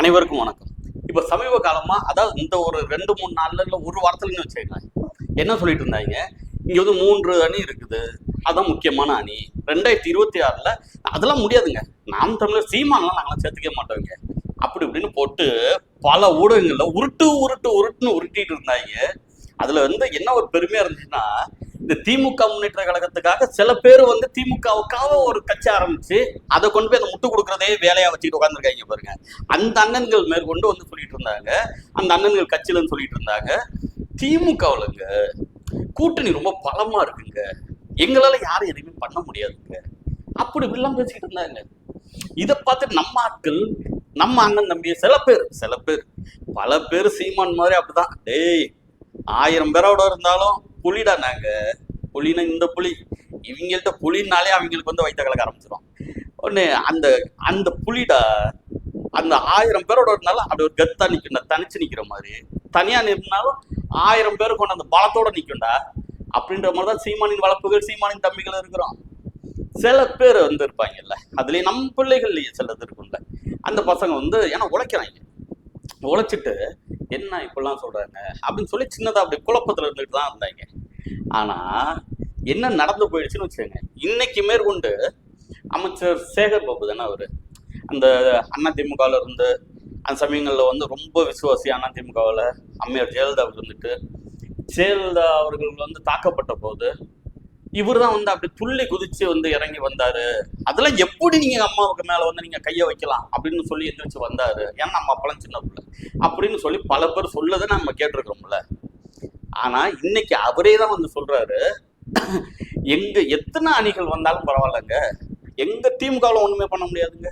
அனைவருக்கும் வணக்கம். இப்போ சமீப காலமா அதாவது இந்த ஒரு ரெண்டு மூணு நாள்ல இல்ல ஒரு வாரத்துலன்னு வச்சுக்கலாம் என்ன சொல்லிட்டு இருந்தாங்க? இங்க வந்து மூன்று அணி இருக்குது. அதான் முக்கியமான அணி. ரெண்டாயிரத்தி இருபத்தி ஆறுல அதெல்லாம் முடியாதுங்க. நாம் தமிழர் சீமானெல்லாம் நாங்களாம் சேர்த்துக்க மாட்டோங்க. அப்படி இப்படின்னு போட்டு பல ஊடகங்கள்ல உருட்டு உருட்டு உருட்டுன்னு உருட்டிட்டு இருந்தாங்க. அதுல வந்து என்ன ஒரு பெருமையா இருந்துச்சுன்னா இந்த திமுக முன்னேற்ற கழகத்துக்காக சில பேர் வந்து திமுகவுக்காக ஒரு கட்சி ஆரம்பிச்சு அதை கொண்டு போய் அந்த முட்டு கொடுக்கறதே வேலையா வச்சுட்டு உட்காந்துருக்காங்க பாருங்க. அந்த அண்ணன்கள் மேற்கொண்டு வந்து சொல்லிட்டு இருந்தாங்க. அந்த அண்ணன்கள் கட்சியிலன்னு சொல்லிட்டு இருந்தாங்க. திமுகவுலங்க கூட்டணி ரொம்ப பலமா இருக்குங்க. எங்களால யாரும் எதுவுமே பண்ண முடியாதுங்க. அப்படி இப்படிலாம் பேசிக்கிட்டு இருந்தாங்க. இதை பார்த்து நம்ம ஆட்கள் நம்ம அண்ணன் தம்பியை சில பேர் சில பேர் பல பேர் சீமான் மாதிரி அப்படிதான். டேய் ஆயிரம் பேரோட இருந்தாலும் புலிடா நாங்க. புலினா இந்த புலி. இவங்கள்ட்ட புலினாலே அவங்களுக்கு வந்து வைத்த கலக்க ஆரம்பிச்சிடும் ஒன்று அந்த அந்த புலிடா அந்த ஆயிரம் பேரோட இருந்தாலும் அப்படி ஒரு கத்தா நிற்கும்டா தனிச்சு நிற்கிற மாதிரி. தனியாக நின்னாலும் ஆயிரம் பேர் கொண்டு அந்த பலத்தோட நிற்கும்டா அப்படின்ற மாதிரி தான் சீமானின் வளர்ப்புகள் சீமானின் தம்பிகள் இருக்கிறோம். சில பேர் வந்து இருப்பாங்கல்ல அதுலேயே நம் பிள்ளைகள்லேயே சிலது இருக்கும்ல. அந்த பசங்க வந்து ஏன்னா உழைக்கிறாங்க. உழைச்சிட்டு என்ன இப்படிலாம் சொல்றாங்க? அப்படின்னு சொல்லி சின்னதா அப்படி குழப்பத்துல இருந்துட்டு தான் இருந்தாங்க. ஆனா என்ன நடந்து போயிடுச்சுன்னு வச்சுக்கோங்க. இன்னைக்கு மேற்கொண்டு அமைச்சர் சேகர் பாபு தானே அவரு. அந்த அதிமுகவில் இருந்து அந்த சமயங்களில் வந்து ரொம்ப விசுவாசி அதிமுகவில் அம்மையார் ஜெயலலிதா இருந்துட்டு ஜெயலலிதா அவர்கள் வந்து தாக்கப்பட்ட போது இவர் தான் வந்து அப்படி துள்ளி குதிச்சு வந்து இறங்கி வந்தாரு. அதெல்லாம் எப்படி நீங்க அம்மாவுக்கு மேல வந்து நீங்க கையை வைக்கலாம் அப்படின்னு சொல்லி எந்திரிச்சு வந்தாரு. ஏன்னா நம்ம அப்பெல்லாம் சின்ன பிள்ளை. அப்படின்னு சொல்லி பல பேர் சொல்லதை நம்ம கேட்டிருக்கிறோம்ல. ஆனா இன்னைக்கு அவரே தான் வந்து சொல்றாரு எங்க எத்தனை அணிகள் வந்தாலும் பரவாயில்லங்க. எங்க திமுகவில் ஒண்ணுமே பண்ண முடியாதுங்க.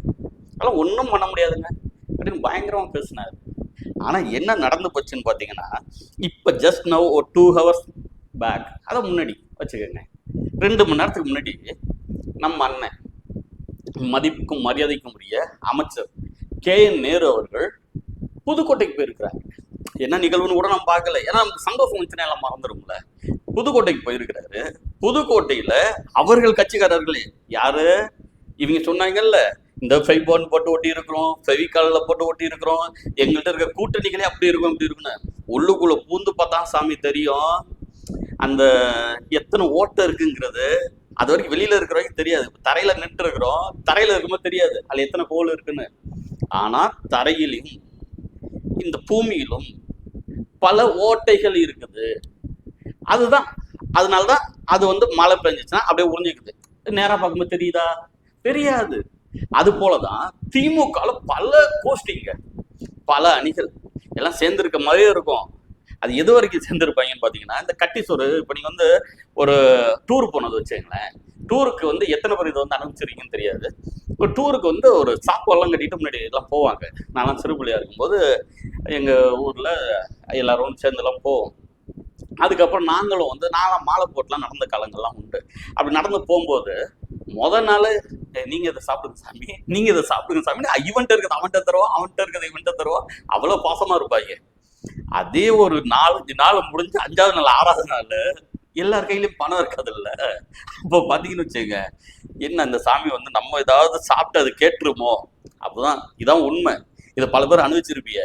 அதெல்லாம் ஒன்றும் பண்ண முடியாதுங்க. அப்படின்னு பயங்கரமா பேசினாரு. ஆனா என்ன நடந்து போச்சுன்னு பாத்தீங்கன்னா இப்ப ஜஸ்ட் நவ் ஒரு டூ ஹவர்ஸ் பேக் அதை முன்னாடி வச்சுக்கோங்க. ரெண்டு மணி நேரத்துக்கு முன்னாடி நம்ம அண்ணன் மதிப்புக்கும் மரியாதைக்கும் உரிய அமைச்சர் கே என் நேரு அவர்கள் புதுக்கோட்டைக்கு போயிருக்கிறாங்க என்ன நிகழ்வுன்னு கூட நம்ம பார்க்கல. ஏன்னா நமக்கு சந்தோஷம் வந்துச்சுன்னா எல்லாம் மறந்துடும்ல புதுக்கோட்டைக்கு போயிருக்கிறாரு. புதுக்கோட்டையில அவர்கள் கட்சிக்காரர்களே யாரு? இவங்க சொன்னாங்கல்ல இந்த ஃபைபான் போட்டு ஒட்டி இருக்கிறோம் ஃபெவிகாலில் போட்டு ஒட்டி இருக்கிறோம் எங்கள்கிட்ட இருக்க கூட்டணிகளே அப்படி இருக்கும் இப்படி இருக்குன்னு உள்ளுக்குள்ள பூந்து பார்த்தா சாமி தெரியும். அந்த எத்தனை ஓட்டை இருக்குங்கிறது அது வரைக்கும் வெளியில இருக்கிறவங்க தெரியாது. தரையில நின்று இருக்கிறோம் தரையில இருக்கும்போது தெரியாது. அதுல எத்தனை கோல் இருக்குன்னு. ஆனா தரையிலும் இந்த பூமியிலும் பல ஓட்டைகள் இருக்குது. அதுதான். அதனாலதான் அது வந்து மழை பெஞ்சிச்சுன்னா அப்படியே உறிஞ்சிக்குது. நேரா பார்க்கும்போது தெரியுதா? தெரியாது. அது போலதான் திமுகவில் பல கோஷ்டிங்க பல அணிகள். எல்லாம் சேர்ந்துருக்க மாதிரியே இருக்கும். அது எது வரைக்கும் சேர்ந்துருப்பாங்கன்னு பார்த்தீங்கன்னா இந்த கட்டி சோறு இப்போ நீங்கள் வந்து ஒரு டூர் போனது வச்சுங்களேன் டூருக்கு வந்து எத்தனை பேர் இதை வந்து அனுப்பிச்சிருக்கீங்கன்னு தெரியாது. இப்போ டூருக்கு வந்து ஒரு சாப்பாடுலாம் கட்டிட்டு முன்னாடி எல்லாம் போவாங்க. நான்லாம் சிறு இருக்கும்போது எங்கள் ஊரில் எல்லாரும் சேர்ந்துலாம் போவோம். அதுக்கப்புறம் நாங்களும் வந்து நாலாம் மாலை போட்டுலாம் நடந்த காலங்கள்லாம் உண்டு. அப்படி நடந்து போகும்போது முத நாள் நீங்கள் நீங்க இதை சாப்பிடுங்க சாமி. நீங்க இதை சாப்பிடுங்க சாமி இவன்ட்ட இருக்கிறது அவன்கிட்ட தருவோம் அவன்கிட்ட இருக்கிறது இவன்கிட்ட தருவோம். அவ்வளோ பாசமா இருப்பாங்க. அதே ஒரு நாலஞ்சு நாள் முடிஞ்சு அஞ்சாவது நாள் ஆறாவது நாள் எல்லார் கையிலயும் பணம் இருக்காது இல்ல அப்போ பாத்தீங்கன்னு வச்சுங்க என்ன இந்த சாமி வந்து நம்ம ஏதாவது சாப்பிட்டு அது கேட்டுருமோ? அப்பதான் இதான் உண்மை. இதை பல பேர் அனுபவிச்சிருப்பிய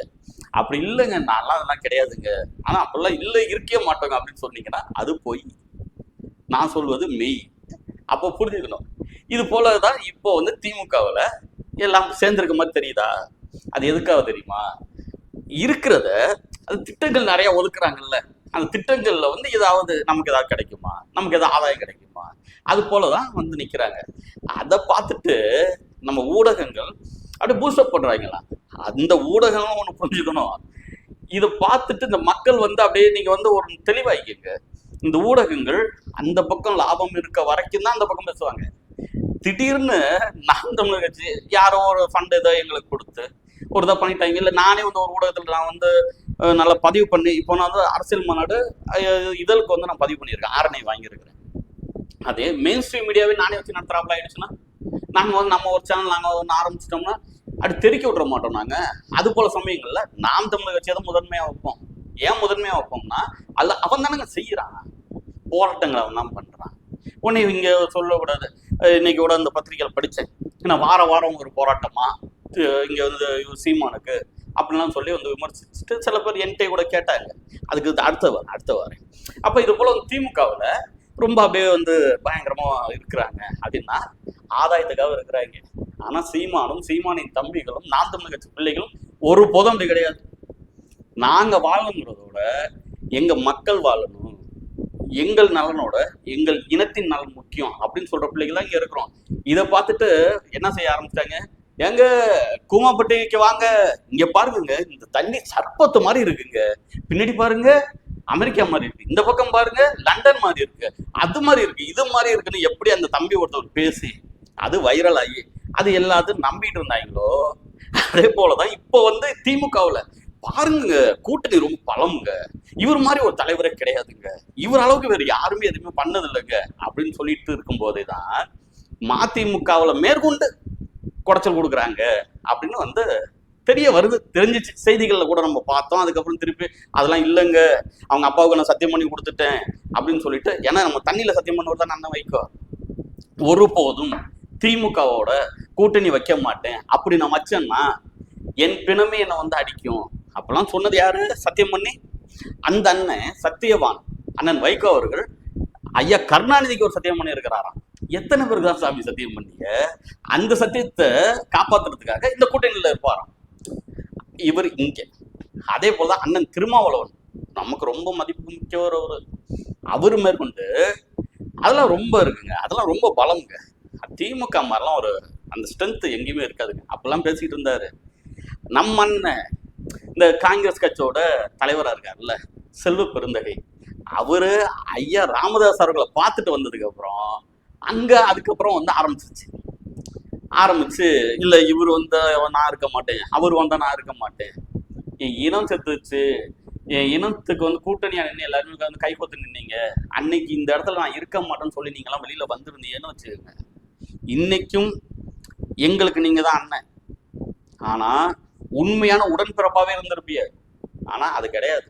அப்படி இல்லைங்க நான்லாம் அதெல்லாம் கிடையாதுங்க. ஆனா அப்படிலாம் இல்லை இருக்கவே மாட்டோங்க அப்படின்னு சொன்னீங்கன்னா அது பொய். நான் சொல்வது மெய். அப்போ புரிஞ்சுக்கணும். இது போலதான் இப்போ வந்து திமுகவில் எல்லாம் சேர்ந்துருக்க மாதிரி தெரியுதா? அது எதுக்காக தெரியுமா? இருக்கிறத அது திட்டங்கள் நிறைய ஒதுக்குறாங்கல்ல. அந்த திட்டங்கள்ல வந்து ஏதாவது நமக்கு ஏதாவது கிடைக்குமா? நமக்கு ஏதாவது ஆதாயம் கிடைக்குமா? அது போலதான் வந்து நிக்கிறாங்க. அதை பார்த்துட்டு நம்ம ஊடகங்கள் அப்படியே பூஸ்டப் பண்றாங்களா? அந்த ஊடகங்களும் ஒன்று புரிஞ்சுக்கணும். இதை பார்த்துட்டு இந்த மக்கள் வந்து அப்படியே நீங்க வந்து ஒரு தெளிவாயிக்கங்க இந்த ஊடகங்கள் அந்த பக்கம் லாபம் இருக்க வரைக்கும் தான் அந்த பக்கம் பேசுவாங்க. திடீர்னு நான் தமிழக கட்சி யாரோ ஒரு ஃபண்ட் ஏதோ எங்களுக்கு கொடுத்து ஒரு இதை பண்ணிட்டாங்க. இல்லை நானே வந்து ஒரு ஊடகத்தில் நான் வந்து நல்லா பதிவு பண்ணி இப்போ நான் வந்து அரசியல் மாநாடு இதழுக்கு வந்து நான் பதிவு பண்ணியிருக்கேன் ஆரணை வாங்கியிருக்கிறேன். அதே மெயின் ஸ்ட்ரீம் மீடியாவே நானே வச்சு நடத்துகிறாப்புல ஆயிடுச்சுன்னா நாங்கள் வந்து நம்ம ஒரு சேனல் நாங்கள் ஒன்று ஆரம்பிச்சிட்டோம்னா அப்படி தெறிக்க விட்ற மாட்டோம் நாங்கள் அது போல சமயங்களில் நாம் தமிழை வச்சு தான் முதன்மையாக வைப்போம். ஏன் முதன்மையாக வைப்போம்னா அல்ல அவன் தானங்க செய்கிறான் போராட்டங்களை அவன் தான் பண்ணுறான் உன்னை இங்கே சொல்லக்கூடாது. இன்னைக்கு கூட அந்த பத்திரிகையில் படித்தேன் ஏன்னா வார வாரம் ஒரு போராட்டமா? இங்கே வந்து சீமானுக்கு. அப்படிலாம் சொல்லி வந்து விமர்சிச்சுட்டு சில பேர் என்கிட்ட கூட கேட்டாங்க. அதுக்கு அடுத்த வாரம் அடுத்த வாரம். அப்போ இது போல வந்து திமுகவில் ரொம்ப அப்படியே வந்து பயங்கரமாக இருக்கிறாங்க. அப்படின்னா ஆதாயத்துக்காக இருக்கிறாங்க. ஆனால் சீமானும் சீமானின் தம்பிகளும் நான் தமிழ் கட்சி பிள்ளைகளும் ஒரு போதும் அப்படி கிடையாது. நாங்கள் வாழணுங்கிறத விட மக்கள் வாழணும். எங்கள் நலனோட எங்கள் இனத்தின் நலன் முக்கியம் அப்படின்னு சொல்ற பிள்ளைகள் தான் இங்கே இருக்கிறோம். இதை பார்த்துட்டு என்ன செய்ய ஆரம்பிச்சிட்டாங்க? எங்க கூமாப்பட்டிக்கு வாங்க. இங்க பாருங்க இந்த தண்ணி சர்பத்து மாதிரி இருக்குங்க. பின்னாடி பாருங்க அமெரிக்கா மாதிரி இருக்கு. இந்த பக்கம் பாருங்க லண்டன் மாதிரி இருக்கு. அது மாதிரி இருக்கு. இது மாதிரி இருக்குன்னு எப்படி அந்த தம்பி ஒருத்தவர் பேசி அது வைரல் ஆகி அது எல்லாத்தையும் நம்பிட்டு இருந்தாங்களோ? அதே போலதான் இப்போ வந்து திமுகவுல. பாருங்க கூட்டணி ரொம்ப பலமுங்க. இவர் மாதிரி ஒரு தலைவரே கிடையாதுங்க. இவர் அளவுக்கு வேற யாருமே எதுவுமே பண்ணது இல்லைங்க அப்படின்னு சொல்லிட்டு இருக்கும் போதே தான் மதிமுகவுல மேற்கொண்டு குடைச்சல் கொடுக்குறாங்க அப்படின்னு வந்து தெரிய வருது. தெரிஞ்சிச்சு. செய்திகளில் கூட நம்ம பார்த்தோம். அதுக்கப்புறம் திருப்பி அதெல்லாம் இல்லைங்க. அவங்க அப்பாவுக்கு நான் சத்தியம் பண்ணி கொடுத்துட்டேன் அப்படின்னு சொல்லிட்டு ஏன்னா நம்ம தண்ணியில் சத்தியம் பண்ணுறது தான் அண்ணன் வைக்கோ ஒருபோதும் திமுகவோட கூட்டணி வைக்க மாட்டேன். அப்படி நான் வச்சேன்னா என் பிணமே என்னை வந்து அடிக்கும். அப்பெல்லாம் சொன்னது யாரு? சத்தியம் பண்ணி? அந்த அண்ணன் சத்தியவான் அண்ணன் வைகோ அவர்கள் ஐயா கருணாநிதிக்கு ஒரு சத்தியம் பண்ணி இருக்கிறாராம் எத்தனை பேருக்கு தான் சாமி சத்தியம் பண்ணீங்க? அந்த சத்தியத்தை காப்பாத்துறதுக்காக இந்த கூட்டணியில் இருப்பாராம் இவர் இங்கே. அதே போலதான் அண்ணன் திருமாவளவன். நமக்கு ரொம்ப மதிப்பு மிக்கவர் அவர். அவர் மேற்கொண்டு அதெல்லாம் ரொம்ப இருக்குங்க. அதெல்லாம் ரொம்ப பலமுங்க. திமுக மாதிரிலாம் ஒரு அந்த ஸ்ட்ரென்த் எங்கேயுமே இருக்காதுங்க. அப்பெல்லாம் பேசிக்கிட்டு இருந்தாரு. நம்ம அண்ணன் இந்த காங்கிரஸ் கட்சியோட தலைவராக இருக்காருல்ல செல்வ பெருந்தகை. அவரு ஐயா ராமதாஸ் அவர்களை பார்த்துட்டு வந்ததுக்கு அப்புறம் அங்க அதுக்கப்புறம் வந்து ஆரம்பிச்சிச்சு ஆரம்பிச்சு இல்ல இவர் வந்த நான் இருக்க மாட்டேன். அவர் வந்தா நான் இருக்க மாட்டேன். என் இனம் செத்துச்சு என் இனத்துக்கு வந்து கூட்டணியா நின்று எல்லாருமே வந்து கை கொத்து நின்னீங்க. அன்னைக்கு இந்த இடத்துல நான் இருக்க மாட்டேன்னு சொல்லி நீங்களாம் வெளியில வந்திருந்தீங்கன்னு வச்சுக்கோங்க. இன்னைக்கும் எங்களுக்கு நீங்க தான் அண்ணன். ஆனா உண்மையான உடன்பிறப்பாவே இருந்திருப்பிய. ஆனா அது கிடையாது.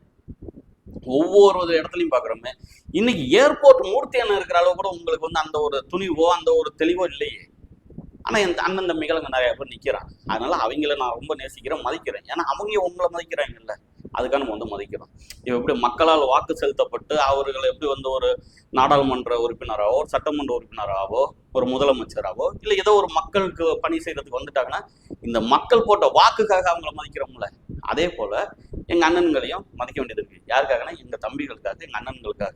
ஒவ்வொரு இடத்துலையும் பாக்குறோமே. இன்னைக்கு ஏர்போர்ட் மூர்த்தி அண்ணன் இருக்கிற அளவு கூட உங்களுக்கு வந்து அந்த ஒரு துணிவோ அந்த ஒரு தெளிவோ இல்லையே. ஆனா என் அண்ணன் தம்பிகள் அங்க நிறைய பேர் நிற்கிறான் அதனால அவங்கள நான் ரொம்ப நேசிக்கிறேன் மதிக்கிறேன். ஏன்னா அவங்க உங்களை மதிக்கிறாங்கல்ல. அதுக்காக நம்ம வந்து மதிக்கிறோம். இப்போ எப்படி மக்களால் வாக்கு செலுத்தப்பட்டு அவர்கள் எப்படி வந்து ஒரு நாடாளுமன்ற உறுப்பினராகவோ ஒரு சட்டமன்ற உறுப்பினராகவோ ஒரு முதலமைச்சராகவோ இல்லை ஏதோ ஒரு மக்களுக்கு பணி செய்கிறதுக்கு வந்துட்டாங்கன்னா இந்த மக்கள் போட்ட வாக்குக்காக அவங்கள மதிக்கிறோம்ல. அதே போல் எங்கள் அண்ணன்களையும் மதிக்க வேண்டியது இருக்குது யாருக்காகனா? எங்கள் தம்பிகளுக்காக எங்கள் அண்ணன்களுக்காக.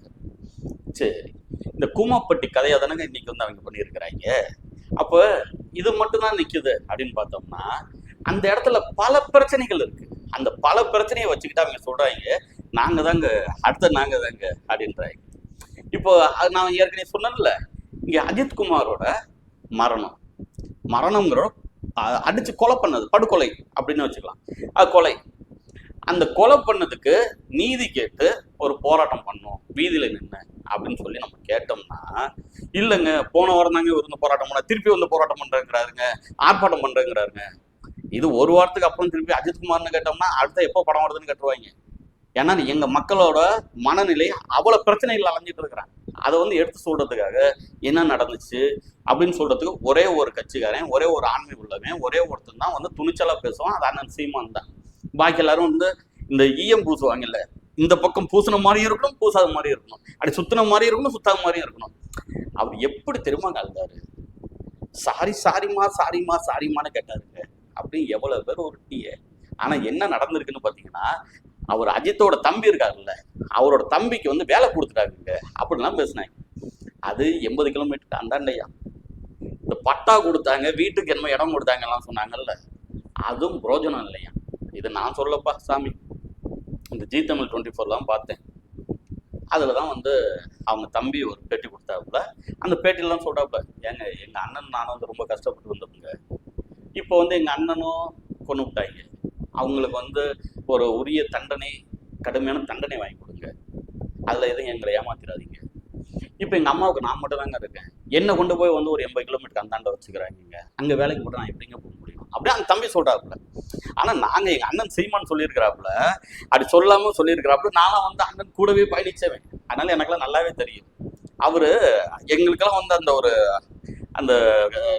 சரி. இந்த கூமாப்பட்டி கதையை தானங்க இன்னைக்கு வந்து அவங்க பண்ணியிருக்கிறாங்க. அப்போ இது மட்டும்தான் நிற்குது அப்படின்னு பார்த்தோம்னா அந்த இடத்துல பல பிரச்சனைகள் இருக்குது அந்த பல பிரச்சனையை வச்சுக்கிட்டு அவங்க சொல்றாங்க நாங்க தாங்க அடுத்த நாங்க தாங்க அப்படின்றாங்க. இப்போ அது நான் ஏற்கனவே சொன்னேன்ல இங்க அஜித்குமாரோட மரணம். மரணம்ங்கிற அடித்து அடிச்சு கொலை பண்ணது படுகொலை அப்படின்னு வச்சுக்கலாம். கொலை. அந்த கொலை பண்ணதுக்கு நீதி கேட்டு ஒரு போராட்டம் பண்ணோம் வீதியில நின்று அப்படின்னு சொல்லி நம்ம கேட்டோம்னா இல்லைங்க போன வாரம் தாங்க இவர் வந்து போராட்டம் பண்ண திருப்பி வந்து போராட்டம் பண்றேங்கிறாருங்க ஆர்ப்பாட்டம் பண்றேங்கிறாருங்க. இது ஒரு வாரத்துக்கு அப்புறம் திருப்பி அஜித்குமார்னு கேட்டோம்னா அடுத்த எப்போ படம் வருதுன்னு கேட்டுருவாங்க. ஏன்னா எங்க மக்களோட மனநிலை அவ்வளவு பிரச்சனைகள் அலைஞ்சிட்டு இருக்கிறான். அதை வந்து எடுத்து சொல்றதுக்காக என்ன நடந்துச்சு அப்படின்னு சொல்றதுக்கு ஒரே ஒரு கட்சிக்காரன் ஒரே ஒரு ஆண்மை உள்ளவன் ஒரே ஒருத்தன் தான் வந்து துணிச்சலா பேசுவான். அது அண்ணன் சீமான் தான். பாக்கி எல்லாரும் வந்து இந்த ஈயம் பூசுவாங்கல்ல இந்த பக்கம் பூசின மாதிரியும் இருக்கணும் பூசாத மாதிரியும் இருக்கணும். அப்படி சுத்தின மாதிரியும் இருக்கணும் சுத்தாத மாதிரியும் இருக்கணும். அவர் எப்படி தெரியுமா கலந்தாரு? சாரி சாரிமா சாரிமா சாரிமான்னு கேட்டாருங்க. அப்படின்னு எவ்வளவு பேர் உருட்டிய ஆனா என்ன நடந்திருக்குன்னு பாத்தீங்கன்னா அவர் அஜித்தோட தம்பி இருக்காருல்ல அவரோட தம்பிக்கு வந்து வேலை கொடுத்துட்டாங்க அப்படிலாம் பேசினாங்க. அது எண்பது கிலோமீட்டருக்கு அந்தாண்டையா. இந்த பட்டா கொடுத்தாங்க வீட்டுக்கு என்ன இடம் கொடுத்தாங்கலாம் சொன்னாங்கல்ல. அதுவும் பிரோஜனம் இல்லையா? இது நான் சொல்லப்பா சாமி. இந்த ஜி தமிழ் டுவெண்ட்டி ஃபோர்லாம் பார்த்தேன். அதில் தான் வந்து அவங்க தம்பி ஒரு பேட்டி கொடுத்தாப்புல. அந்த பேட்டிலாம் சொல்கிறாப்புல ஏங்க எங்கள் அண்ணன் நானும் வந்து ரொம்ப கஷ்டப்பட்டு வந்தவங்க. இப்போ வந்து எங்கள் அண்ணனும் கொண்டு விட்டாங்க. அவங்களுக்கு வந்து ஒரு உரிய தண்டனை கடுமையான தண்டனை வாங்கி கொடுங்க. அதில் எதுவும் எங்களை ஏமாத்திராதீங்க. இப்போ எங்கள் அம்மாவுக்கு நான் மட்டும் தாங்க இருக்கேன். என்னை கொண்டு போய் வந்து ஒரு எண்பது கிலோமீட்டர் அந்தாண்ட வச்சுக்கிறாங்க அங்கே வேலைக்கு போட்டு நான் எப்படிங்க போக முடியும்? அப்படியே அந்த தம்பி சொல்கிறாப்புல ஆனால் நாங்கள் எங்கள் அண்ணன் சீமான் சொல்லியிருக்கிறாப்புல. அப்படி சொல்லாமல் சொல்லியிருக்கிறாப்புல. நானும் வந்து அண்ணன் கூடவே பயணிச்சவன். அதனால எனக்கெல்லாம் நல்லாவே தெரியும். அவர் எங்களுக்கெல்லாம் வந்து அந்த ஒரு அந்த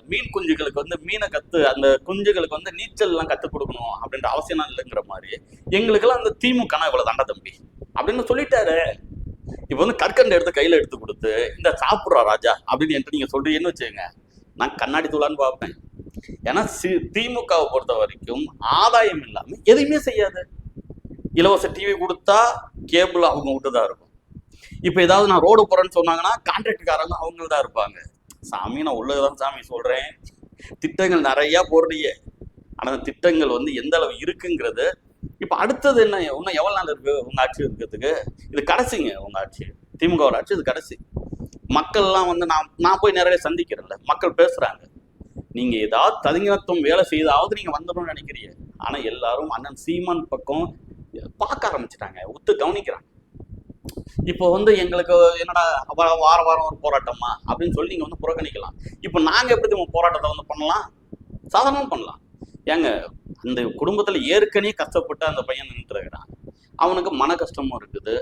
மீன் குஞ்சுகளுக்கு வந்து மீனை கத்து அந்த குஞ்சுகளுக்கு வந்து நீச்சல் எல்லாம் கத்துக் கொடுக்கணும் அப்படின்ற அவசியம் இல்லைங்கிற மாதிரி எங்களுக்கெல்லாம் அந்த திமுகனா இவ்வளவு தண்டை தம்பி அப்படின்னு சொல்லிட்டாரு. இப்போ வந்து கற்கண்டு எடுத்து கையில எடுத்து கொடுத்து இந்த சாப்பிட்றா ராஜா அப்படின்னு என்கிட்ட நீங்க சொல்றீங்கன்னு வச்சுக்கோங்க. நான் கண்ணாடி தூளான்னு பார்ப்பேன். ஏன்னா சி- திமுகவை பொறுத்த வரைக்கும் ஆதாயம் இல்லாம எதையுமே செய்யாது. இலவச டிவி கொடுத்தா கேபிள் அவங்க விட்டு தான் இருக்கும். இப்போ ஏதாவது நான் ரோடு போறேன்னு சொன்னாங்கன்னா கான்ட்ராக்டுக்காரங்க அவங்க தான் இருப்பாங்க. சாமி நான் உள்ளதான் சாமி சொல்றேன். திட்டங்கள் நிறைய போடுறீங்க. ஆனா அந்த திட்டங்கள் வந்து எந்த அளவு இருக்குங்கிறது இப்போ அடுத்தது என்ன இன்னும் எவ்வளவு நாள் இருக்கு உங்க ஆட்சி இருக்கிறதுக்கு? இது கடைசிங்க உங்க ஆட்சி. திமுகவோட ஆட்சி இது கடைசி. மக்கள்லாம் வந்து நான் நான் போய் நிறைய சந்திக்கிறேன்ல மக்கள் பேசுறாங்க. நீங்க ஏதாவது தனிநத்துவம் வேலை செய்தாவது நீங்க வந்துடணும்னு நினைக்கிறீங்க. ஆனா எல்லாரும் அண்ணன் சீமான் பக்கம் பார்க்க ஆரம்பிச்சிட்டாங்க ஒத்து கவனிக்கிறாங்க. இப்போ வந்து எங்களுக்கு என்னடா வார வாரம் ஒரு போராட்டமா? அப்படின்னு சொல்லி நீங்க வந்து புறக்கணிக்கலாம். இப்போ நாங்க எப்படி நம்ம போராட்டத்தை வந்து பண்ணலாம்? சாதாரணமாக பண்ணலாம். ஏங்க அந்த குடும்பத்துல ஏற்கனவே கஷ்டப்பட்டு அந்த பையன் நின்றுட்டு இருக்கிறான். அவனுக்கு மன கஷ்டமும் இருக்குது.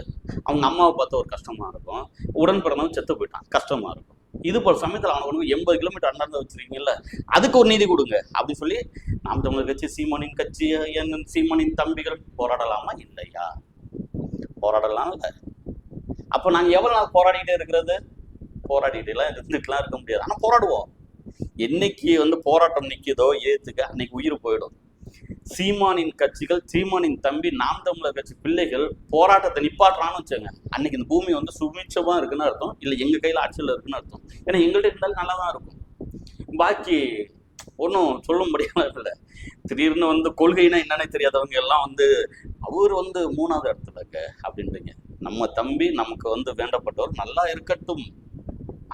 அவங்க அம்மாவை பார்த்து ஒரு கஷ்டமா இருக்கும். உடன் பிறந்தவன் செத்து போயிட்டான். கஷ்டமா இருக்கும். இது போல சமயத்தில் அவனுக்கு எண்பது கிலோமீட்டர் அண்டாந்து வச்சிருக்கீங்கல்ல அதுக்கு ஒரு நீதி கொடுங்க. அப்படின்னு சொல்லி நாம் தமிழர் கட்சி சீமானின் கட்சி என் சீமானின் தம்பிகள் போராடலாமா இல்லையா? போராடலாம் இல்லை அப்போ நாங்கள் எவ்வளோ நாள் போராடிக்கிட்டே இருக்கிறது? போராடிட்டு எல்லாம் இருந்துட்டுலாம் இருக்க முடியாது. ஆனால் போராடுவோம். என்னைக்கு வந்து போராட்டம் நிற்குதோ ஏத்துக்க அன்னைக்கு உயிர் போயிடும். சீமானின் கட்சிகள் சீமானின் தம்பி நாம் தமிழர் கட்சி பிள்ளைகள் போராட்டத்தை நிப்பாட்டுறான்னு வச்சுங்க அன்னைக்கு இந்த பூமி வந்து சுமிச்சமா இருக்குன்னு அர்த்தம் இல்லை எங்க கையில ஆட்சியில் இருக்குன்னு அர்த்தம். ஏன்னா எங்கள்கிட்ட இருந்தாலும் நல்லா தான் இருக்கும். பாக்கி ஒன்றும் சொல்ல இல்லை. திடீர்னு வந்து கொள்கைனா என்னன்னே தெரியாதவங்க எல்லாம் வந்து அவர் வந்து மூணாவது இடத்துல இருக்க அப்படின்றீங்க. நம்ம தம்பி நமக்கு வந்து வேண்டப்பட்டவர் நல்லா இருக்கட்டும்.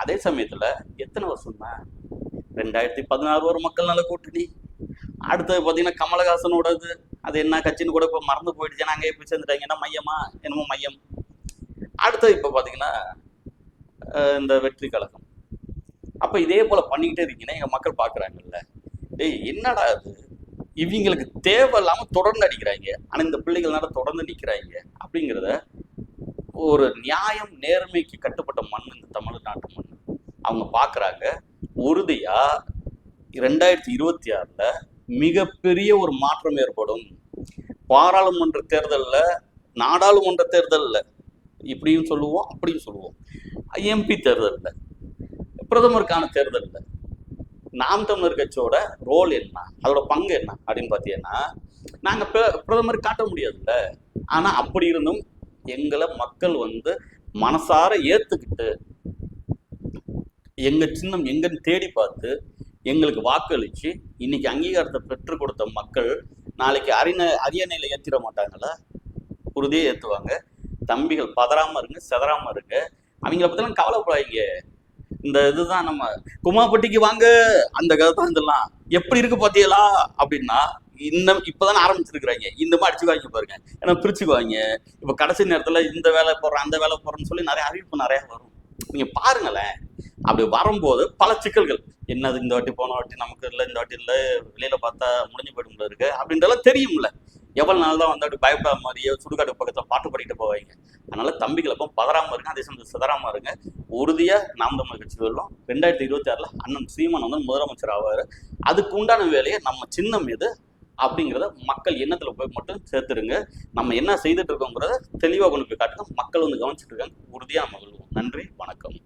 அதே சமயத்தில் எத்தனை வருஷம் தான் ரெண்டாயிரத்தி பதினாறு ஒரு மக்கள் நல கூட்டணி. அடுத்தது பார்த்தீங்கன்னா கமலஹாசனோடது அது என்ன கட்சின்னு கூட இப்போ மறந்து போயிடுச்சு. நாங்கள் எப்படி சேர்ந்துட்டாங்கன்னா மையமா? என்னமோ மையம். அடுத்தது இப்போ பார்த்தீங்கன்னா இந்த வெற்றி கழகம். அப்போ இதே போல் பண்ணிக்கிட்டே இருக்கீங்கன்னா எங்கள் மக்கள் பார்க்குறாங்கல்ல டேய் என்னடா அது இவங்களுக்கு தேவை இல்லாமல் தொடர்ந்து அடிக்கிறாங்க. ஆனால் இந்த பிள்ளைகள்னால தொடர்ந்து நிற்கிறாங்க அப்படிங்கிறத ஒரு நியாயம் நேர்மைக்கு கட்டுப்பட்ட மண் இந்த தமிழ்நாட்டு மண். அவங்க பார்க்குறாங்க உறுதியா ரெண்டாயிரத்தி இருபத்தி ஆறில் மிகப்பெரிய ஒரு மாற்றம் ஏற்படும். பாராளுமன்ற தேர்தலில் நாடாளுமன்ற தேர்தலில். இப்படியும் சொல்லுவோம் அப்படியும் சொல்லுவோம். எம்பி தேர்தலில் பிரதமருக்கான தேர்தலில். நாம் தமிழர் கட்சியோட ரோல் என்ன அதோட பங்கு என்ன அப்படின்னு பார்த்தீங்கன்னா நாங்கள் பிர- பிரதமர் காட்ட முடியாதுல்ல. ஆனால் அப்படி இருந்தும் எங்களை மக்கள் வந்து மனசார ஏத்துக்கிட்டு எங்க சின்னம் எங்கன்னு தேடி பார்த்து எங்களுக்கு வாக்களிச்சு இன்னைக்கு அங்கீகாரத்தை பெற்றுக் கொடுத்த மக்கள் நாளைக்கு அரியணை அரியணையில ஏத்திட மாட்டாங்களா? உறுதியே ஏத்துவாங்க. தம்பிகள் பதறாம இருங்க செதறாம இருங்க. அவங்கள பத்திலாம் கவலைப்படாதீங்க. இந்த இதுதான் நம்ம குமாப்பட்டிக்கு வாங்க அந்த கதை தான் இதெல்லாம். எப்படி இருக்கு பாத்தீங்களா அப்படின்னா இன்னும் இப்பதான் ஆரம்பிச்சிருக்கிறாங்க. இந்த மாதிரி அடிச்சுக்குவாங்க பாருங்க. ஏன்னா பிரிச்சுக்குவாங்க. இப்ப கடைசி நேரத்துல இந்த வேலை போடுறேன் அந்த வேலை போடுறேன்னு சொல்லி நிறைய அறிவிப்பு நிறைய வரும். நீங்க பாருங்களேன். அப்படி வரும்போது பல சிக்கல்கள். என்னது இந்த வாட்டி போன வாட்டி நமக்கு இல்லை இந்த வாட்டி இல்லை வெளியில பார்த்தா முடிஞ்சு போயிடும்ல இருக்கு அப்படின்றலாம் தெரியும்ல. எவ்வளவு நாள் தான் வந்து அப்படி பயப்படாம மாதிரியே சுடுகாடு பக்கத்துல பாட்டு படிக்கிட்டு போவாங்க. அதனால தம்பிகள் அப்போ பதறாம இருங்க அதே சமயத்தில் சிதறாம இருங்க. உறுதியா நாம் தமிழ் கட்சி வரலாம் ரெண்டாயிரத்தி இருபத்தி ஆறுல அண்ணன் சீமான் வந்து முதலமைச்சர் ஆவாரு. அதுக்கு உண்டான வேலையை நம்ம சின்னம் எது அப்படிங்கிறத மக்கள் எண்ணத்துல போய் மட்டும் சேர்த்துருங்க. நம்ம என்ன செய்துட்டு இருக்கோங்கிறத தெளிவாக கொண்டு போய் காட்டுங்க. மக்கள் வந்து கவனிச்சுட்டு இருக்காங்க. உறுதியாக நம்ம நன்றி வணக்கம்.